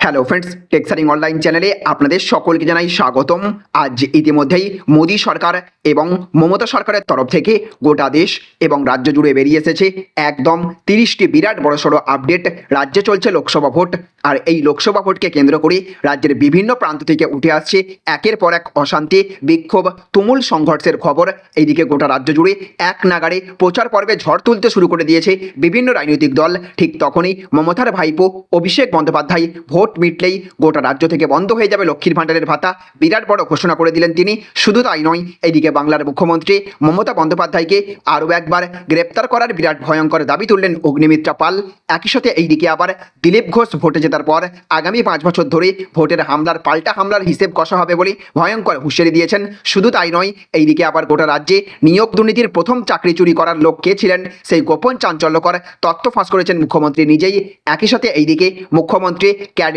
Hello friends টেক্সারিং online চ্যানেলে আপনাদের সকলকে জানাই স্বাগতম। আজ ইতিমধ্যেই মোদী সরকার এবং মমতা সরকারের তরফ থেকে গোটা দেশ এবং রাজ্য জুড়ে বেরিয়ে এসেছে একদম তিরিশটি বিরাট বড়সড় আপডেট। রাজ্যে চলছে লোকসভা ভোট, আর এই লোকসভা ভোটকে কেন্দ্র করে রাজ্যের বিভিন্ন প্রান্ত থেকে উঠে আসছে একের পর এক অশান্তি, বিক্ষোভ, তুমুল সংঘর্ষের খবর। এইদিকে গোটা রাজ্য জুড়ে এক নাগাড়ে প্রচার পর্বে ঝড় তুলতে শুরু করে দিয়েছে বিভিন্ন রাজনৈতিক দল। ঠিক তখনই মমতার ভাইপো অভিষেক বন্দ্যোপাধ্যায় ভোট মিটলেই গোটা রাজ্য থেকে বন্ধ হয়ে যাবে লক্ষ্মীর ভাণ্ডারের ভাতা। বিরাট বড় ঘোষণা করে দিলেন তিনি। শুধু তাই নয়, এইদিকে বাংলার মুখ্যমন্ত্রী মমতা বন্দ্যোপাধ্যায়কে আরও একবার গ্রেপ্তার করার বিরাট ভয়ঙ্কর দাবি তুললেন অগ্নিমিত্রা পাল। একই সাথে এইদিকে আবার দিলীপ ঘোষ ভোটে জেতার পর আগামী পাঁচ বছর ধরে ভোটের হামলার, পাল্টা হামলার হিসেব কষা হবে বলে ভয়ঙ্কর হুঁশিয়ারি দিয়েছেন। শুধু তাই নয়, এইদিকে আবার গোটা রাজ্যে নিয়োগ দুর্নীতির প্রথম চাকরি চুরি করার লোক কে ছিলেন সেই গোপন চাঞ্চল্যকর তথ্য ফাঁস করেছেন মুখ্যমন্ত্রী নিজেই। একই সাথে এইদিকে মুখ্যমন্ত্রী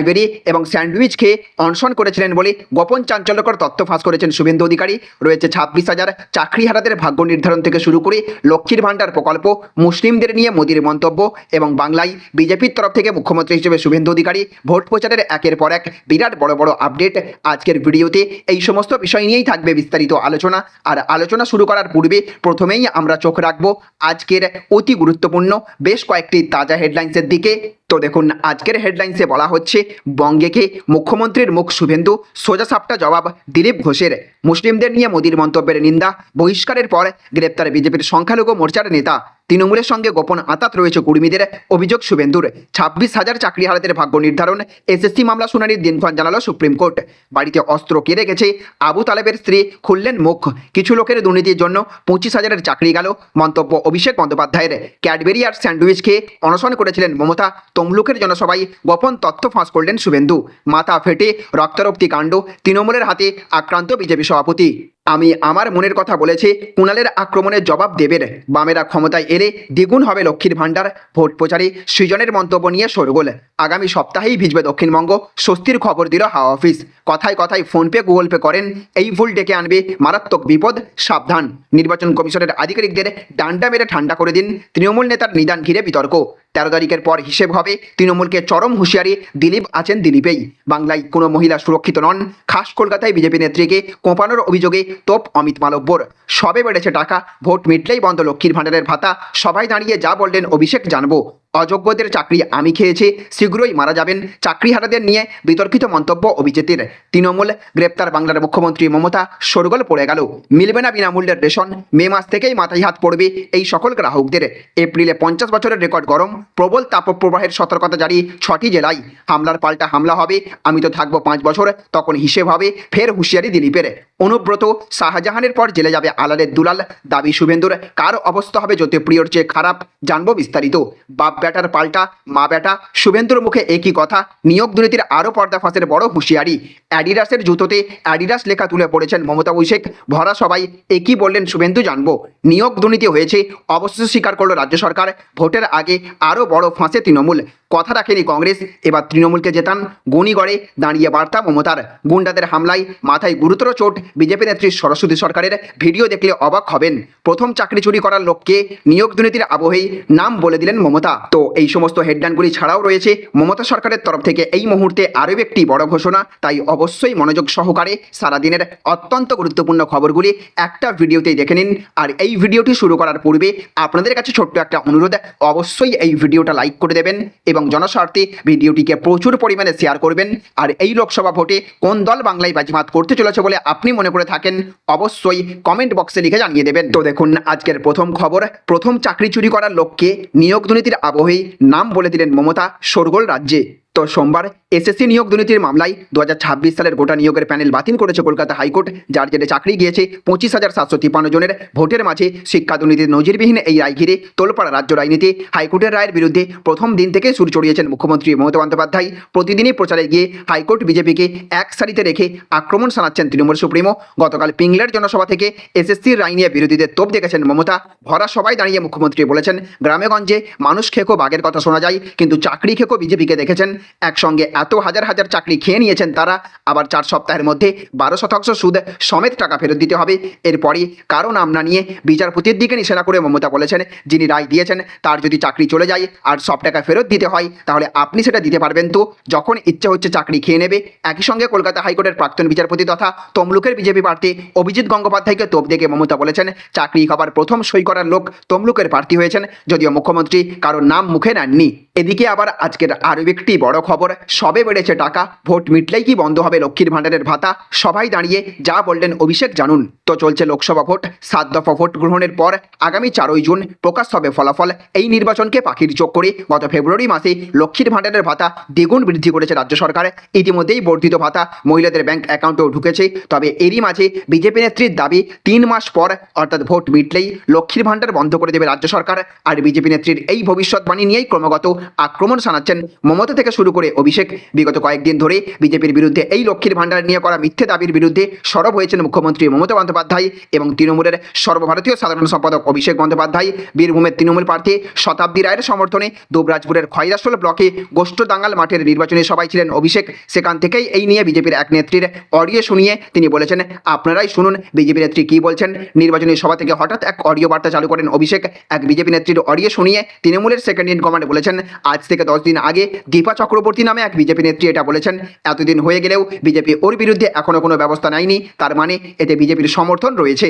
ক্যাডবেরি এবং স্যান্ডউইচ খেয়ে অনশন করেছিলেন বলে গোপন চাঞ্চল্যকর তথ্য ফাঁস করেছেন শুভেন্দু অধিকারী। রয়েছে ছাব্বিশ হাজার চাকরিহারাদের ভাগ্য নির্ধারণ থেকে শুরু করে লক্ষ্মীর ভাণ্ডার প্রকল্প, মুসলিমদের নিয়ে মোদির মন্তব্য এবং বাংলায় বিজেপির তরফ থেকে মুখ্যমন্ত্রী হিসেবে শুভেন্দু অধিকারী ভোট প্রচারের একের পর এক বিরাট বড় বড় আপডেট আজকের ভিডিওতে। এই সমস্ত বিষয় নিয়েই থাকবে বিস্তারিত আলোচনা। আর আলোচনা শুরু করার পূর্বে প্রথমেই আমরা চোখ রাখব আজকের অতি গুরুত্বপূর্ণ, বেশ কয়েকটি তাজা হেডলাইন্সের দিকে। তো দেখুন, আজকের হেডলাইন্সে বলা হচ্ছে, বঙ্গেকে মুখ্যমন্ত্রীর মুখ শুভেন্দু, সোজা সাপটা জবাব দিলীপ ঘোষের। মুসলিমদের নিয়ে মোদির মন্তব্যের নিন্দা, বহিষ্কারের পর গ্রেপ্তার বিজেপির সংখ্যালঘু মোর্চার নেতা। তৃণমূলের সঙ্গে গোপন আতাত রয়েছে কুর্মীদের, অভিযোগ শুভেন্দুর। ছাব্বিশ হাজার চাকরি হারাতের ভাগ্য নির্ধারণ, এসএসসি মামলা শুনানির দিনক্ষণ জানালো সুপ্রিম কোর্ট। বাড়িতে অস্ত্র কে রেখেছে আবু তালেবের স্ত্রী খুললেন মুখ। কিছু লোকের দুর্নীতির জন্য পঁচিশ হাজারের চাকরি গেল, মন্তব্য অভিষেক বন্দ্যোপাধ্যায়ের। ক্যাডবেরি আর স্যান্ডউইচ খেয়ে অনশন করেছিলেন মমতা তমলুকের জনসভায় গোপন তথ্য ফাঁস করলেন শুভেন্দু। মাথা ফেটে রক্তারক্তি কাণ্ড, তৃণমূলের হাতে আক্রান্ত বিজেপি সভাপতি। আমি আমার মনের কথা বলেছি, কুণালের আক্রমণের জবাব দেবেন। বামেরা ক্ষমতায় এলে দ্বিগুণ হবে লক্ষ্মীর ভাণ্ডার, ভোট প্রচারে সৃজনের মন্তব্য নিয়ে সরগোল। আগামী সপ্তাহেই ভিজবে দক্ষিণবঙ্গ, স্বস্তির খবর দিল হাওয়া অফিস। কথায় কথায় ফোনপে গুগল পে করেন, এই ভুল ডেকে আনবে মারাত্মক বিপদ, সাবধান। নির্বাচন কমিশনের আধিকারিকদের ডান্ডা মেরে ঠান্ডা করে দিন, তৃণমূল নেতার নিদান ঘিরে বিতর্ক। তেরো তারিখের পর হিসেব হবে। তৃণমূলকে চরম হুঁশিয়ারি দিলীপ আছেন দিলীপেই। বাংলায় কোনো মহিলা সুরক্ষিত নন। খাস কলকাতায় বিজেপি নেত্রীকে কোঁপানোর অভিযোগে তোপ অমিত মালব্যর। সবে বেড়েছে টাকা, ভোট মিটলেই বন্ধ লক্ষ্মীর ভাণ্ডারের ভাতা। সবাই দাঁড়িয়ে যা বললেন অভিষেক জানব। অযোগ্যদের চাকরি আমি খেয়েছি, শীঘ্রই মারা যাবেন। চাকরিহারাদের নিয়ে বিতর্কিত মন্তব্য অভিজিতের। তৃণমূল গ্রেপ্তার বাংলার মুখ্যমন্ত্রী মমতা সরগোল পড়ে গেল। মিলবে না বিনামূল্যের রেশন, মে মাস থেকেই মাথায় হাত পড়বে এই সকল গ্রাহকদের। এপ্রিলে পঞ্চাশ বছরের রেকর্ড গরম, প্রবল তাপপ্রবাহের সতর্কতা জারি ছটি জেলায়। হামলার পাল্টা হামলা হবে, আমি তো থাকব পাঁচ বছর, তখন হিসেব হবে, ফের হুঁশিয়ারি দিলীপের। অনুব্রত শাহজাহানের পর জেলে যাবে আলালের দুলাল। দাবি, শুভেন্দুর কার অবস্থা হবে জ্যোতিপ্রিয়র চেয়ে খারাপ? জানব বিস্তারিত। বাপ ব্যাটার পাল্টা, মা ব্যাটা, শুভেন্দুর মুখে একই কথা। নিয়োগ দুর্নীতির আরও পর্দাফাঁসের বড় হুঁশিয়ারি। অ্যাডিডাসের জুতোতে অ্যাডিডাস লেখা তুলে পড়েছেন মমতা অভিষেক ভরা সবাই একই বললেন, শুভেন্দু, জানব। নিয়োগ দুর্নীতি হয়েছে অবশ্য স্বীকার করল রাজ্য সরকার। ভোটের আগে আরও বড় ফাঁসে তৃণমূল। কথা রাখেনি কংগ্রেস, এবার তৃণমূলকে জেতান। গণিগড়ে দাঁড়িয়ে বার্তা মমতার। গুন্ডাদের হামলায় মাথায় গুরুতর চোট বিজেপি নেত্রী সরস্বতী সরকারের ভিডিও দেখলে অবাক হবেন। প্রথম চাকরি চুরি করার লোককে নিয়োগ দুর্নীতির আবহেই নাম বলে দিলেন মমতা। তো এই সমস্ত হেডলাইনগুলি ছাড়াও রয়েছে মমতা সরকারের তরফ থেকে এই মুহূর্তে আরও একটি বড় ঘোষণা। তাই অবশ্যই মনোযোগ সহকারে সারাদিনের অত্যন্ত গুরুত্বপূর্ণ খবরগুলি একটা ভিডিওতেই দেখে নিন। আর এই ভিডিওটি শুরু করার পূর্বে আপনাদের কাছে ছোট্ট একটা অনুরোধ, অবশ্যই এই ভিডিওটা লাইক করে দেবেন এবং জনস্বার্থে ভিডিওটিকে প্রচুর পরিমাণে শেয়ার করবেন। আর এই লোকসভা ভোটে কোন দল বাংলায় বাজিমাত করতে চলেছে বলে আপনি মনে করে থাকেন, অবশ্যই কমেন্ট বক্সে লিখে জানিয়ে দেবেন। তো দেখুন, আজকের প্রথম খবর, প্রথম চাকরি চুরি করার লোককে নিয়োগ দুর্নীতির আবহেই নাম বলে দিলেন মমতা সরগোল রাজ্যে। তো সোমবার এসএসসি নিয়োগ দুর্নীতির মামলায় দু হাজার ছাব্বিশ সালের গোটা নিয়োগের প্যানেল বাতিল করেছে কলকাতা হাইকোর্ট, যার জেরে চাকরি গিয়েছে পঁচিশ হাজার সাতশো তিপ্পান্ন জনের ভোটের মাঝে। শিক্ষা দুর্নীতির নজিরবিহীন এই রায় ঘিরে তোলপাড়া রাজ্য রাজনীতি হাইকোর্টের রায়ের বিরুদ্ধে প্রথম দিন থেকে সুর চড়িয়েছেন মুখ্যমন্ত্রী মমতা বন্দ্যোপাধ্যায়। প্রতিদিনই প্রচারে গিয়ে হাইকোর্ট বিজেপিকে এক সারিতে রেখে আক্রমণ শানাচ্ছেন তৃণমূল সুপ্রিমো। গতকাল পিংলার জনসভা থেকে এসএসসির রায় নিয়ে বিরোধীদের তোপ দেখেছেন মমতা। ভরা সবাই দাঁড়িয়ে মুখ্যমন্ত্রী বলেছেন গ্রামেগঞ্জে মানুষ খেকো, বাঘের কথা শোনা যায়, কিন্তু চাকরি খেকো বিজেপিকে দেখেছেন। একসঙ্গে এত হাজার হাজার চাকরি খেয়ে নিয়েছেন তারা, আবার চার সপ্তাহের মধ্যে বারো শতাংশ সুদ সমেত টাকা ফেরত দিতে হবে। এরপরই কারও নাম না নিয়ে বিচারপতির দিকে নিশানা করে মমতা বলেছেন, যিনি রায় দিয়েছেন, তার যদি চাকরি চলে যায় আর সব টাকা ফেরত দিতে হয়, তাহলে আপনি সেটা দিতে পারবেন তো। যখন ইচ্ছে হচ্ছে চাকরি খেয়ে নেবে, একই সঙ্গে কলকাতা হাইকোর্টের প্রাক্তন বিচারপতি তথা তমলুকের বিজেপি প্রার্থী অভিজিৎ গঙ্গোপাধ্যায়কে তোপ দেখে মমতা বলেছেন, চাকরি খাবার প্রথম সই করার লোক তমলুকের প্রার্থী হয়েছেন, যদিও মুখ্যমন্ত্রী কারোর নাম মুখে নেননি। এদিকে আবার আজকের আরও একটি বড় খবর, সবে বেড়েছে টাকা। ভোট মিটলেই কি বন্ধ হবে লক্ষ্মীর ভাণ্ডারের ভাতা? সবাই দাঁড়িয়ে যা বললেন অভিষেক জানুন। তো চলছে লোকসভা ভোট। সাত দফা ভোট গ্রহণের পর আগামী চারই জুন প্রকাশ হবে ফলাফল। এই নির্বাচনকে পাখির চোখ করে গত ফেব্রুয়ারি মাসে লক্ষ্মীর ভাণ্ডারের ভাতা দ্বিগুণ বৃদ্ধি করেছে রাজ্য সরকার। ইতিমধ্যেই বর্ধিত ভাতা মহিলাদের ব্যাংক অ্যাকাউন্টেও ঢুকেছে। তবে এরই মাঝে বিজেপি নেত্রীর দাবি, তিন মাস পর অর্থাৎ ভোট মিটলেই লক্ষ্মীর ভাণ্ডার বন্ধ করে দেবে রাজ্য সরকার। আর বিজেপি নেত্রীর এই ভবিষ্যৎবাণী নিয়েই ক্রমাগত আক্রমণ শানাচ্ছেন মমতা থেকে শুরু করে অভিষেক। বিগত কয়েকদিন ধরে বিজেপির বিরুদ্ধে এই লক্ষ্মীর ভাণ্ডার নিয়ে করা মিথ্যে দাবির বিরুদ্ধে সরব হয়েছেন মুখ্যমন্ত্রী মমতা বন্দ্যোপাধ্যায় এবং তৃণমূলের সর্বভারতীয় সাধারণ সম্পাদক অভিষেক বন্দ্যোপাধ্যায়। বীরভূমের তৃণমূল প্রার্থী শতাব্দী রায়ের সমর্থনে দুবরাজপুরের খয়রাসোল ব্লকে গোষ্ঠদাঙ্গাল মাঠের নির্বাচনী সভায় ছিলেন অভিষেক। সেখান থেকেই এই নিয়ে বিজেপির এক নেত্রীর অডিও শুনিয়ে তিনি বলেছেন, আপনারাই শুনুন, বিজেপি নেত্রী কী বলছেন? নির্বাচনী সভা থেকে হঠাৎ এক অডিও বার্তা চালু করেন অভিষেক। এক বিজেপি নেত্রীর অডিও শুনিয়ে তৃণমূলের সেকেন্ড ইন কমান্ড বলেছেন, আজ থেকে দশ দিন আগে দীপা চক্রবর্তী নামে এক বিজেপি নেত্রী এটা বলেছেন। এতদিন হয়ে গেলেও বিজেপি ওর বিরুদ্ধে এখনও কোনো ব্যবস্থা নেয়নি। তার মানে এতে বিজেপির সমর্থন রয়েছে।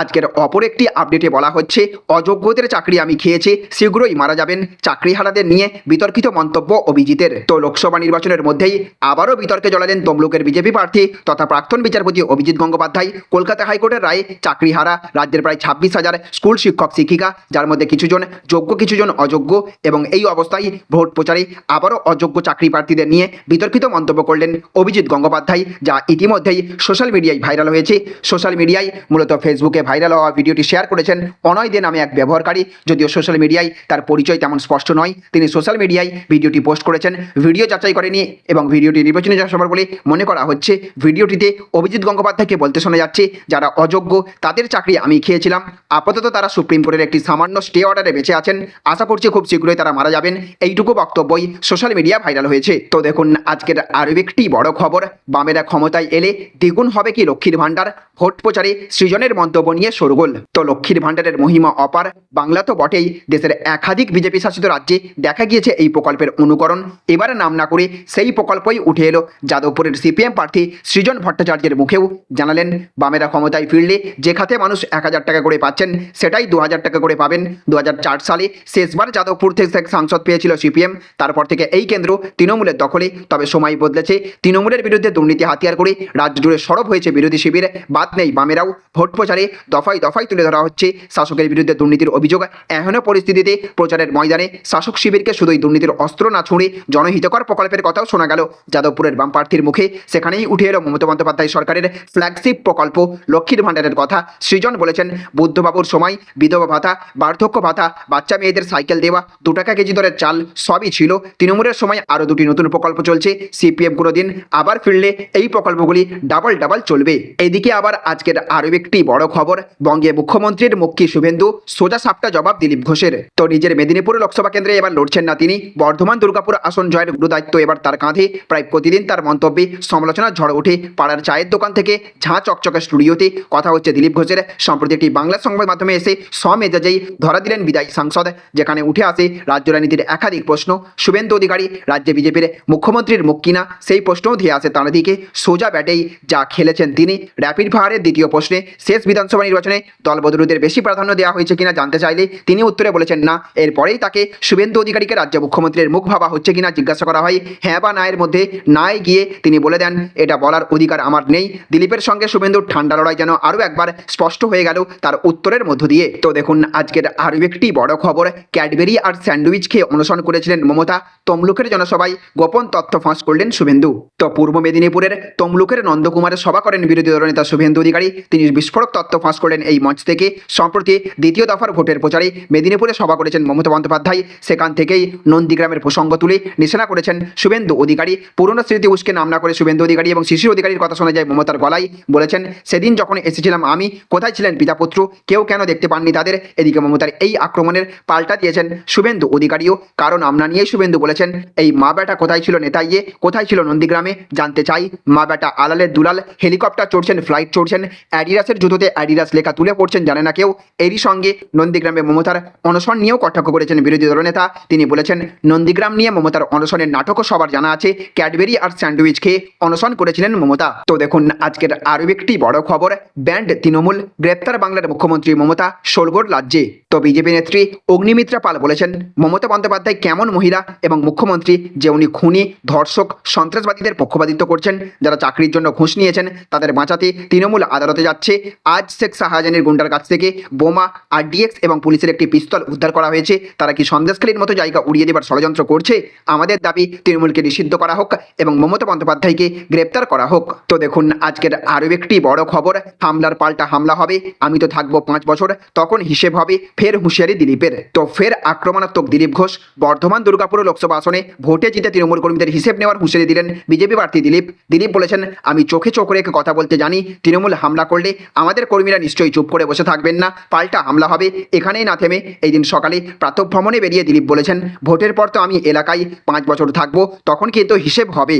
আজকের অপর একটি আপডেটে বলা হচ্ছে, অযোগ্যদের চাকরি আমি খেয়েছি, শীঘ্রই মারা যাবেন, চাকরিহারাদের নিয়ে বিতর্কিত মন্তব্য অভিজিতের। তো লোকসভা নির্বাচনের মধ্যেই আবারও বিতর্কে জড়ালেন তমলুকের বিজেপি প্রার্থী তথা প্রাক্তন বিচারপতি অভিজিৎ গঙ্গোপাধ্যায়। কলকাতা হাইকোর্টের রায়ে চাকরিহারা রাজ্যের প্রায় ছাব্বিশ হাজার স্কুল শিক্ষক শিক্ষিকা, যার মধ্যে কিছুজন যোগ্য, কিছুজন অযোগ্য এবং এই অবস্থায় ভোট প্রচারে আবারও অযোগ্য চাকরি প্রার্থীদের নিয়ে বিতর্কিত মন্তব্য করলেন অভিজিৎ গঙ্গোপাধ্যায়, যা ইতিমধ্যেই সোশ্যাল মিডিয়ায় ভাইরাল হয়েছে। সোশ্যাল মিডিয়ায় মূলত ফেসবুকে ভাইরাল হওয়া ভিডিওটি শেয়ার করেছেন। অনয় দে নামে এক ব্যবহারকারী। যদিও সোশ্যাল মিডিয়ায় তার পরিচয় তেমন স্পষ্ট নয়। তিনি সোশ্যাল মিডিয়ায় ভিডিওটি পোস্ট করেছেন। ভিডিও যাচাই করেনি এবং ভিডিওটি নির্বাচনী সভার বলে মনে করা হচ্ছে। ভিডিওটিতে অভিজিৎ গঙ্গোপাধ্যায়কে বলতে শোনা যাচ্ছে, যারা অযোগ্য, তাদের চাকরি আমি খেয়েছিলাম। আপাতত তারা সুপ্রিম কোর্টের একটি সামান্য স্টে অর্ডারে বেঁচে আছেন। আশা করছি খুব শীঘ্রই তারা মারা যাবেন। এইটুকু বক্তব্যই সোশ্যাল মিডিয়া ভাইরাল হয়েছে। তো দেখুন, আজকের আরও একটি বড় খবর। বামেরা ক্ষমতায় এলে দ্বিগুণ হবে কি লক্ষ্মীর ভাণ্ডার? ভোট প্রচারে সৃজনের মন্তব্য নিয়ে শোরগোল। তো লক্ষ্মীর ভাণ্ডারের মহিমা অপার, বাংলা তো বটেই, দেশের একাধিক বিজেপি শাসিত রাজ্যে দেখা গিয়েছে এই প্রকল্পের অনুকরণ। এবারে নাম না করে সেই প্রকল্পই উঠে এলো। যাদবপুরের সিপিএম প্রার্থী সৃজন ভট্টাচার্যের মুখেও জানালেন, বামেরা ক্ষমতায় ফিরলে যে খাতে মানুষ এক হাজার টাকা করে পাচ্ছেন, সেটাই দু হাজার টাকা করে পাবেন। দু হাজার চার সালে শেষবার যাদবপুর থেকে সাংসদ পেয়েছিল সিপিএম। তারপর থেকে এই কেন্দ্র তৃণমূলের দখলে। তবে সময় বদলেছে। তৃণমূলের বিরুদ্ধে দুর্নীতি হাতিয়ার করে রাজ্য জুড়ে সরব হয়েছে বিরোধী শিবির। বাদ নেই। বামেরাও ভোট প্রচারে দফায় দফায় তুলে ধরা হচ্ছে। শাসকের বিরুদ্ধে দুর্নীতির অভিযোগ এহেন পরিস্থিতিতে প্রচারের ময়দানে শাসক শিবিরকে শুধুই দুর্নীতির অস্ত্র না ছুঁড়ে জনহিতকর প্রকল্পের কথাও শোনা গেল। যাদবপুরের বাম প্রার্থীর মুখে সেখানেই উঠে এলো মমতা বন্দ্যোপাধ্যায় সরকারের ফ্ল্যাগশিপ প্রকল্প। লক্ষ্মীর ভাণ্ডারের কথা সৃজন বলেছেন, বুদ্ধবাবুর সময় বিধবা ভাতা, বার্ধক্য ভাতা, বাচ্চা মেয়েদের সাইকেল দেওয়া, দু টাকা কেজি দরের চাল সবই ছিল। তৃণমূলের সময় আরও দুটি নতুন প্রকল্প চলছে। সিপিএম কোনো দিন আবার ফিরলে এই প্রকল্পগুলি ডাবল ডাবল চলবে। এদিকে আবার আজকের আরও একটি বড় খবর। বঙ্গে মুখ্যমন্ত্রীর মুখ্যী শুভেন্দু সোজা সাপটা জবাব দিলীপ ঘোষের। তো নিজের মেদিনীপুর লোকসভা কেন্দ্রে এবার লড়ছেন না তিনি। বর্ধমান দুর্গাপুর আসন জয়ের গুরুদায়িত্ব এবার তার কাঁধে। প্রায় প্রতিদিন তার মন্তব্যে সমালোচনা ঝড় ওঠে। পাড়ার চায়ের দোকান থেকে ঝাঁ চকচকে স্টুডিওতে কথা হচ্ছে দিলীপ ঘোষের। সম্প্রতি একটি বাংলা সংবাদ মাধ্যমে এসে স্বমেজাজেই ধরা দিলেন বিদায়ী সাংসদ। যেখানে উঠে আসে রাজ্য রাজনীতির একাধিক প্রশ্ন। শুভেন্দু অধিকারী রাজ্যে বিজেপির মুখ্যমন্ত্রীর মুখ কিনা সেই প্রশ্নও ধেয়ে আসে তাঁর দিকে। সোজা ব্যাটেই যা খেলেছেন তিনি। র্যাপিড ফায়ারের দ্বিতীয় প্রশ্নে শেষ বিধানসভা নির্বাচনে দলবদলুদের বেশি প্রাধান্য দেওয়া হয়েছে কিনা জানতে চাইলে তিনি উত্তরে বলেছেন না। এরপরেই তাকে শুভেন্দু অধিকারীকে রাজ্য মুখ্যমন্ত্রীর মুখ ভাবা হচ্ছে কিনা জিজ্ঞাসা করা হয়। হ্যাঁ বা নায়ের মধ্যে নাই গিয়ে তিনি বলে দেন, এটা বলার অধিকার আমার নেই। দিলীপের সঙ্গে শুভেন্দুর ঠান্ডা লড়াই যেন আরও একবার স্পষ্ট হয়ে গেল তার উত্তরের মধ্য দিয়ে। তো দেখুন, আজকের আরও একটি বড় খবর, ক্যাডবেরি আর স্যান্ডউইচ খেয়ে অনুসরণ করেছিলেন মমতা, তমলুকের জনসভায় গোপন তথ্য ফাঁস করলেন শুভেন্দু। তো পূর্ব মেদিনীপুরের তমলুকের নন্দকুমারে সভা করেন বিরোধী দলনেতা শুভেন্দু। শুভেন্দু অধিকারী তিনি বিস্ফোরক তত্ত্ব ফাঁস করলেন এই মঞ্চ থেকে। সম্প্রতি দ্বিতীয় দফার ভোটের প্রচারে মেদিনীপুরে সভা করেছেন মমতা বন্দ্যোপাধ্যায়। সেখান থেকেই নন্দীগ্রামের প্রসঙ্গ তুলে নিশানা করেছেন শুভেন্দু অধিকারী। পুরনো স্মৃতি উস্কে নাম না করে শুভেন্দু অধিকারী এবং শিশির অধিকারীর কথা শোনা যায় মমতার গলায়। বলেছেন, সেদিন যখন এসেছিলাম আমি, কোথায় ছিলেন পিতা পুত্র কেউ কেন দেখতে পাননি তাদের? এদিকে মমতার এই আক্রমণের পাল্টা দিয়েছেন শুভেন্দু অধিকারীও। কারণ আমরা নিয়েই শুভেন্দু বলেছেন, এই মা বেটা কোথায় ছিল নেতাইয়ে? কোথায় ছিল নন্দীগ্রামে? জানতে চাই। মা বেটা আলালের দুলাল, হেলিকপ্টার চড়ছেন ফ্লাইট চড়ছেন অ্যাডিডাসের জুতোতে অ্যাডিডাস লেখা তুলে পড়ছেন, জানে না কেউ। এরই সঙ্গে নন্দীগ্রামে মমতার অনশন নিয়েও কটাক্ষ করেছেন বিরোধী দলনেতা। তিনি বলেছেন, নন্দীগ্রাম নিয়ে মমতার অনশনের নাটকও সবার জানা আছে। ক্যাডবেরি আর স্যান্ডউইচ খেয়ে অনশন করেছিলেন মমতা। তো দেখুন, আজকের আরও একটি বড় খবর। ব্যান্ড তৃণমূল, গ্রেপ্তার বাংলার মুখ্যমন্ত্রী মমতা শোলগোড় রাজ্যে। তো বিজেপি নেত্রী অগ্নিমিত্রা পাল বলেছেন, মমতা বন্দ্যোপাধ্যায় কেমন মহিলা এবং মুখ্যমন্ত্রী যে উনি খুনি, ধর্ষক, সন্ত্রাসবাদীদের পক্ষপাতিত্ব করছেন, যারা চাকরির জন্য ঘুষ নিয়েছেন, তাদের বাঁচাতে তৃণমূল আদালতে যাচ্ছে। আজ শেখ শাহজাহানের গুন্ডার কাছ থেকে বোমা, আরডিএক্স এবং পুলিশের একটি পিস্তল উদ্ধার করা হয়েছে। তারা কি সন্দেশখালীর মতো জায়গা উড়িয়ে দেবার ষড়যন্ত্র করছে? আমাদের দাবি, তৃণমূলকে নিষিদ্ধ করা হোক এবং মমতা বন্দ্যোপাধ্যায়কে গ্রেপ্তার করা হোক। তো দেখুন, আজকের আরও একটি বড় খবর, হামলার পাল্টা হামলা হবে। আমি তো থাকব পাঁচ বছর, তখন হিসেব হবে ফের হুঁশিয়ারি দিলীপের। তো ফের আক্রমণাত্মক দিলীপ ঘোষ, বর্ধমান দুর্গাপুর লোকসভা আসনে ভোটে জিতে তৃণমূল কর্মীদের হিসেব নেওয়ার হুঁশিয়ারি দিলেন বিজেপি প্রার্থী দিলীপ। দিলীপ বলেছেন, আমি চোখে চোখ রেখে কথা বলতে জানি তৃণমূল হামলা করলে আমাদের কর্মীরা নিশ্চয়ই চুপ করে বসে থাকবেন না। পাল্টা হামলা হবে, এখানেই না থেমে। এই দিন সকালে প্রাতঃভ্রমণে বেরিয়ে দিলীপ বলেছেন, ভোটের পর তো আমি এলাকায় পাঁচ বছর থাকব, তখন কিন্তু হিসেব হবে।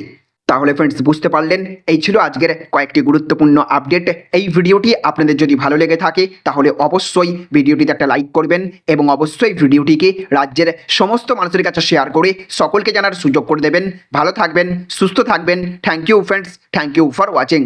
তাহলে ফ্রেন্ডস বুঝতে পারলেন, এই ছিল আজকের কয়েকটি গুরুত্বপূর্ণ আপডেট এই ভিডিওটি আপনাদের যদি ভালো লেগে থাকে, তাহলে অবশ্যই ভিডিওটিতে একটা লাইক করবেন এবং অবশ্যই ভিডিওটিকে রাজ্যের সমস্ত মানুষের কাছে শেয়ার করে সকলকে জানার সুযোগ করে দেবেন। ভালো থাকবেন, সুস্থ থাকবেন। Thank you friends thank you for watching